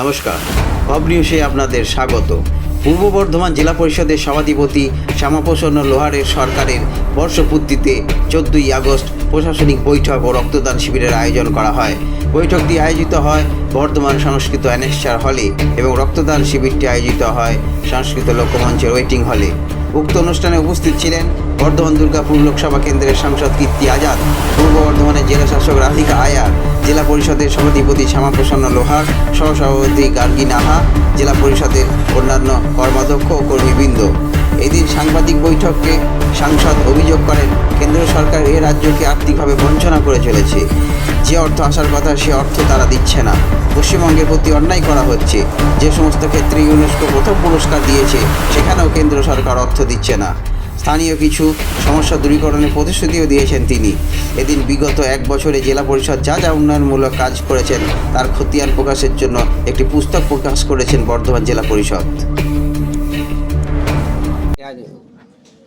নমস্কার। হব নিউজে আপনাদের স্বাগত। পূর্ব বর্ধমান জেলা পরিষদের সভাধিপতি শ্যামাপ্রসন্ন লোহারের সরকারের বর্ষপূর্তিতে চোদ্দই আগস্ট প্রশাসনিক বৈঠক ও রক্তদান শিবিরের আয়োজন করা হয়। বৈঠকটি আয়োজিত হয় বর্ধমান সংস্কৃত অ্যানেকচার হলে এবং রক্তদান শিবিরটি আয়োজিত হয় সংস্কৃত লোকমঞ্চের ওয়েটিং হলে। উক্ত অনুষ্ঠানে উপস্থিত ছিলেন বর্ধমান দুর্গাপুর লোকসভা কেন্দ্রের সাংসদ কীর্তি আজাদ, পূর্ব বর্ধমানের জেলা শাসক রাধিকা আয়ার, জেলা পরিষদের সভাধিপতি শ্যামাপ্রসন্ন লোহার, সহসভাপতি গার্গী নাহা, জেলা পরিষদের অন্যান্য কর্মাধ্যক্ষ ও কর্মীবৃন্দ। এদিন সাংবাদিক বৈঠকে সাংসদ অভিযোগ করেন, কেন্দ্র সরকার এ রাজ্যকে আর্থিকভাবে বঞ্চনা করে চলেছে। যে অর্থ আসার কথা সে অর্থ তারা দিচ্ছে না পশ্চিমবঙ্গের প্রতি অন্যায় করা হচ্ছে যে সমস্ত ক্ষেত্রে ইউনেস্কো প্রথম পুরস্কার দিয়েছে সেখানেও কেন্দ্র সরকার অর্থ দিচ্ছে না স্থানীয় কিছু সমস্যা দূরীকরণের প্রতিশ্রুতিও দিয়েছেন তিনি এদিন বিগত এক বছরে জেলা পরিষদ যা যা উন্নয়নমূলক কাজ করেছেন তার খতিয়ান প্রকাশের জন্য একটি পুস্তক প্রকাশ করেছেন বর্ধমান জেলা পরিষদ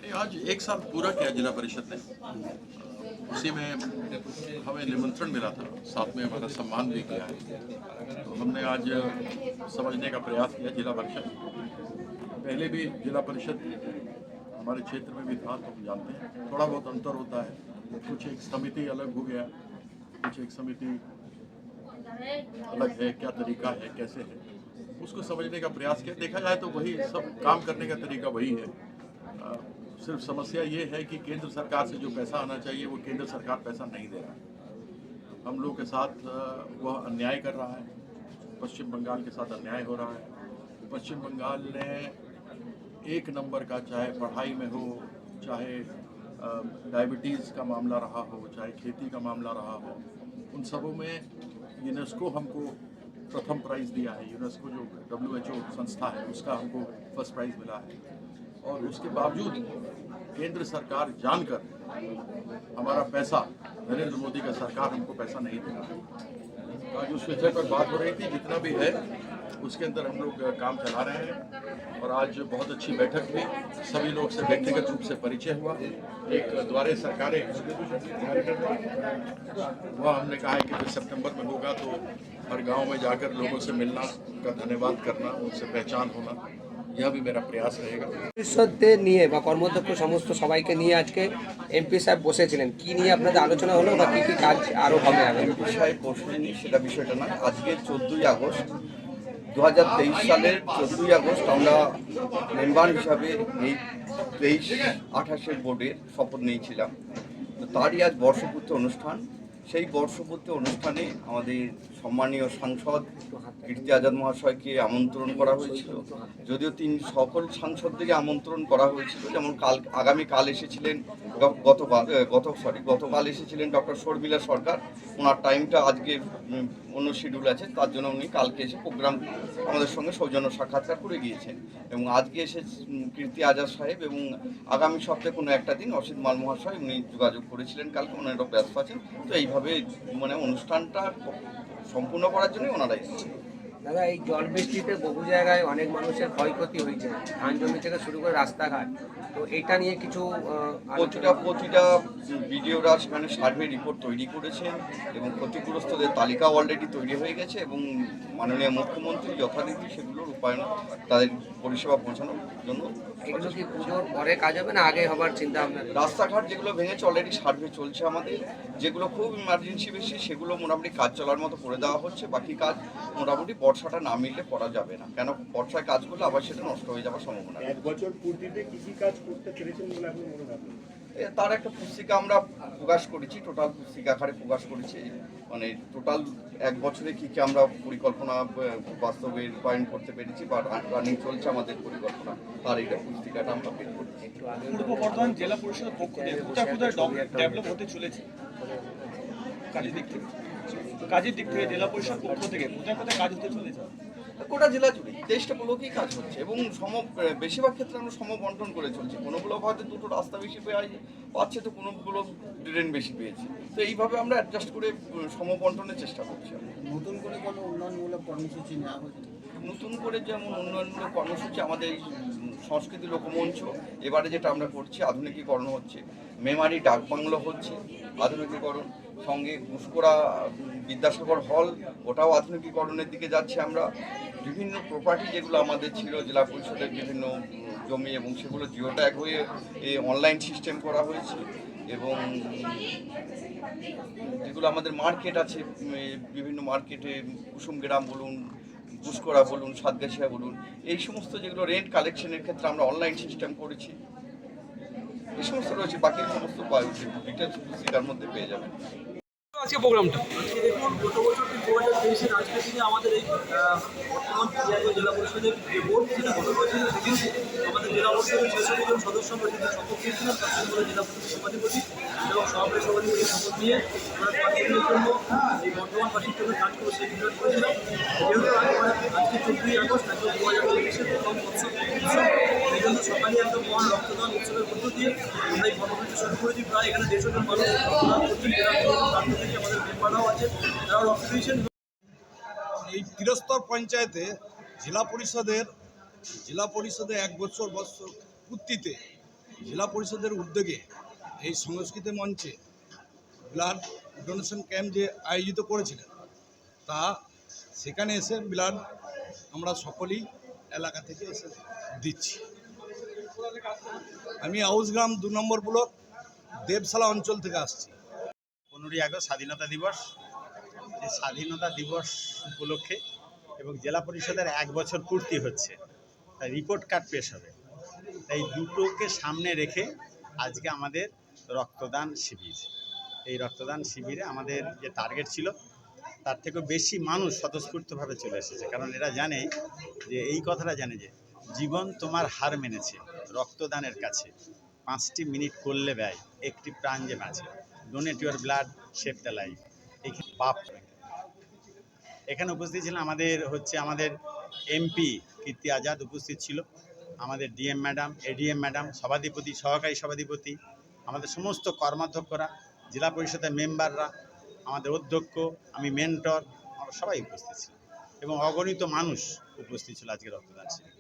ये आज एक साल पूरा किया जिला परिषद ने उसी में हमें निमंत्रण मिला था। साथ में हमारा सम्मान भी किया है। तो हमने आज समझने का प्रयास किया जिला परिषद पहले भी जिला परिषद हमारे क्षेत्र में भी था तो हम जानते हैं। थोड़ा बहुत अंतर होता है। कुछ एक समिति अलग हो गया। कुछ एक समिति अलग है, क्या तरीका है, कैसे है। उसको समझने का प्रयास किया। देखा जाए तो वही सब काम करने का तरीका वही है। सिर्फ़ समस्या ये है कि केंद्र सरकार से जो पैसा आना चाहिए, वो केंद्र सरकार पैसा नहीं दे रहा है। हम लोग के साथ वह अन्याय कर रहा है। पश्चिम बंगाल के साथ अन्याय हो रहा है। पश्चिम बंगाल ने एक नंबर का, चाहे पढ़ाई में हो, चाहे डायबिटीज़ का मामला रहा हो, चाहे खेती का मामला रहा हो, उन सबों में यूनेस्को हमको प्रथम प्राइज दिया है। यूनेस्को जो डब्ल्यू एच ओ संस्था है, उसका हमको फ़र्स्ट प्राइज मिला है। और उसके बावजूद केंद्र सरकार जानकर हमारा पैसा नरेंद्र मोदी का सरकार हमको पैसा नहीं दे रहा आज उस विषय पर बात हो रही थी, जितना भी है, उसके अंदर हम लोग काम चला रहे हैं और आज बहुत अच्छी बैठक हुई। सभी लोग से व्यक्तिगत रूप से परिचय हुआ। एक द्वारे सरकारें वह हमने कहा है कि जो सितंबर में होगा तो हर गाँव में जाकर लोगों से मिलना उनका धन्यवाद करना, उनसे पहचान होना। यह भी मेरा प्रयास रहेगा পরিষদদের নিয়ে বা কর্মদক্ষ সমস্ত সবাইকে নিয়ে আজকে এমপি সাহেব বসেছিলেন কি নিয়ে আপনাদের আলোচনা হলো বা কি কি কাজ আরো হবে আগামী বিষয়ে বসেনি সেটা বিষয়টা না আজকে চোদ্দোই আগস্ট দু হাজার তেইশ সালের চোদ্দোই আগস্ট আমরা মেম্বার হিসাবে এই তেইশ আঠাশের বোর্ডের শপথ নিয়েছিলাম তো তারই আজ বর্ষপূর্তি অনুষ্ঠান সেই বর্ষপূর্তি অনুষ্ঠানে আমাদের সম্মানীয় সাংসদ কীর্তি আজাদ মহাশয়কে আমন্ত্রণ করা হয়েছিল। যদিও তিনি সকল সাংসদদেরকে আমন্ত্রণ করা হয়েছিল, যেমন কাল আগামীকাল এসেছিলেন গতকাল গত সরি গতকাল এসেছিলেন ডক্টর শর্মিলা সরকার। ওনার টাইমটা আজকে অন্য শিডিউল আছে, তার জন্য উনি কালকে এসে প্রোগ্রাম আমাদের সঙ্গে সৌজন্য সাক্ষাৎকার করে গিয়েছেন। এবং আজকে এসে কীর্তি আজাদ সাহেব এবং আগামী সপ্তাহে কোনো একটা দিন অসিত মাল মহাশয় উনি যোগাযোগ করেছিলেন কালকে ওনারা ব্যস্ত আছেন। তো এইভাবে মানে অনুষ্ঠানটা সম্পূর্ণ করার জন্যই ওনারা এসেছেন। দাদা এই জল বৃষ্টিতে বহু জায়গায় অনেক মানুষের ক্ষয়ক্ষতি হয়েছে। ধান জমি থেকে শুরু করে রাস্তাঘাট। তো এটা নিয়ে কিছু প্রতিটা প্রতিটা ভিডিওরা সেখানে সার্ভে রিপোর্ট তৈরি করেছেন এবং ক্ষতিগ্রস্তদের তালিকা অলরেডি তৈরি হয়ে গেছে এবং মাননীয় মুখ্যমন্ত্রী যথারীতি সেগুলোর রূপায়ণ তাদের পরিষেবা পৌঁছানোর জন্য এগুলো কি পুজোর পরে কাজ হবে না আগে হবার চিন্তা ভাবনা রাস্তাঘাট যেগুলো ভেঙেছে অলরেডি সার্ভে চলছে আমাদের। যেগুলো খুব ইমার্জেন্সি বেশি সেগুলো মোটামুটি কাজ চলার মতো করে দেওয়া হচ্ছে। বাকি কাজ মোটামুটি বর্ষাটা না মিললে করা যাবে না। কেন বর্ষায় কাজ করলে আবার সেটা নষ্ট হয়ে যাওয়ার সম্ভাবনা এক বছর পূর্তিতে কি কি কাজ করতে পেরেছেন বলে আপনি মনে এ, তার একটা পুস্তিকা আমরা প্রকাশ করেছি, টোটাল পুস্তিকা আকারে প্রকাশ করেছি। মানে টোটাল এক বছরে কি কি আমরা পরিকল্পনা বাস্তবে রূপায়ণ করতে পেরেছি বা রানিং চলছে আমাদের পরিকল্পনা, তার এইটা পুস্তিকাটা আমরা বের করেছি। পূর্ব বর্ধমান জেলা পরিষদের পক্ষ থেকে ডেভেলপ হতে চলেছে। কাজের দিক থেকে। কাজের দিক থেকে জেলা পরিষদ পক্ষ থেকে কোথায় কোথায় কাজ হতে চলেছে? গোটা জেলা জুড়ে তেইশটা ব্লকেই কাজ হচ্ছে এবং সম বেশিরভাগ ক্ষেত্রে আমরা সম বন্টন করে চলছি। কোনো ব্লক হয়তো দুটো রাস্তা বেশি পেয়ে পাচ্ছে তো কোনো ব্লক ড্রেন বেশি পেয়েছে। তো এইভাবে আমরা অ্যাডজাস্ট করে উম, সম বন্টনের চেষ্টা করছি। নতুন করে কোনো উন্নয়নমূলক কর্মসূচি নেওয়া হয়েছে নতুন করে যেমন উন্নয়নমূলক কর্মসূচি আমাদের সংস্কৃতি লোকমঞ্চ এবারে যেটা আমরা করছি আধুনিকীকরণ হচ্ছে। মেমারি ডাক বাংলো হচ্ছে আধুনিকীকরণ। সঙ্গে ঘুষকোড়া বিদ্যাসাগর হল, ওটাও আধুনিকীকরণের দিকে যাচ্ছে আমরা। বিভিন্ন প্রপার্টি যেগুলো আমাদের ছিল, জেলা পরিষদের বিভিন্ন জমি এবং সেগুলো জিও ট্যাগ হয়ে অনলাইন সিস্টেম করা হয়েছে এবং যেগুলো আমাদের মার্কেট আছে বিভিন্ন মার্কেটে কুসুম গ্রাম বলুন ঘুষকোড়া বলুন, সাতগাছিয়া বলুন, এই সমস্ত যেগুলো রেন্ট কালেকশনের ক্ষেত্রে আমরা অনলাইন সিস্টেম করেছি। এই সমস্ত রয়েছে বাকি সমস্ত ডিটেলস তার মধ্যে পেয়ে যাবেন। আজকে প্রোগ্রামটা? দেখুন, গত বছর দু হাজার তেইশের আজকের দিনে আমাদের এই বর্তমান জেলা পরিষদের যে বোর্ড গত বছরের সেদিনকে আমাদের জেলা পরিষদের ছেষট্টি জন সদস্য আমরা শপথ নিয়েছিলাম তার সঙ্গে জেলা পরিষদের সভাধিপতি এবং সভাপতি সভাধিপতি শপথ নিয়ে আমরা পাঁচ জন্য এই জন্য কাজ করে সেই বিষয় করেছিলাম যেহেতু আজকে আগস্ট একদম দু হাজার তেইশের প্রথম উৎসব, এই জন্য সকালে একদম মহান রক্তদান উৎসবের মধ্য দিয়ে আমরা এই কর্মসূচি শুরু করেছি। প্রায় এখানে দেড়শো জন মানুষ এই তিরস্তর পঞ্চায়েতে জেলা পরিষদের, জেলা পরিষদে এক বছর বছর পূর্তিতে জেলা পরিষদের উদ্যোগে এই সংস্কৃতি মঞ্চে ব্লাড ডোনেশন ক্যাম্প যে আয়োজিত করেছিলেন, তা সেখানে এসে ব্লাড আমরা সকলেই এলাকা থেকে এসে দিচ্ছি। আমি আউসগ্রাম দু নম্বর ব্লক, দেবশালা অঞ্চল থেকে আসছি। পনেরোই আগস্ট স্বাধীনতা দিবস। এই স্বাধীনতা দিবস উপলক্ষে এবং জেলা পরিষদের এক বছর পূর্তি হচ্ছে। তাই রিপোর্ট কার্ড পেশ হবে। তাই দুটোকে সামনে রেখে আজকে আমাদের রক্তদান শিবির। এই রক্তদান শিবিরে আমাদের যে টার্গেট ছিল, তার থেকেও বেশি মানুষ স্বতঃস্ফূর্তভাবে চলে এসেছে। কারণ এরা জানে যে, এই কথাটা জানে যে, জীবন তোমার হার মেনেছে রক্তদানের কাছে। পাঁচটি মিনিট করলে ব্যয়, একটি প্রাণ যে বাঁচে। Donate your blood save the life বাপ এখানে উপস্থিত ছিলেন আমাদের হচ্ছে আমাদের এমপি কীর্তি আজাদ উপস্থিত ছিল, আমাদের ডিএম ম্যাডাম এডিএম ম্যাডাম সভাধিপতি, সহকারী সভাধিপতি, আমাদের সমস্ত কর্মাধ্যক্ষরা, জেলা পরিষদের মেম্বাররা আমাদের অধ্যক্ষ, আমি মেন্টর আমরা সবাই উপস্থিত ছিল এবং অগণিত মানুষ উপস্থিত ছিল আজকে রক্তদান শিবিরে।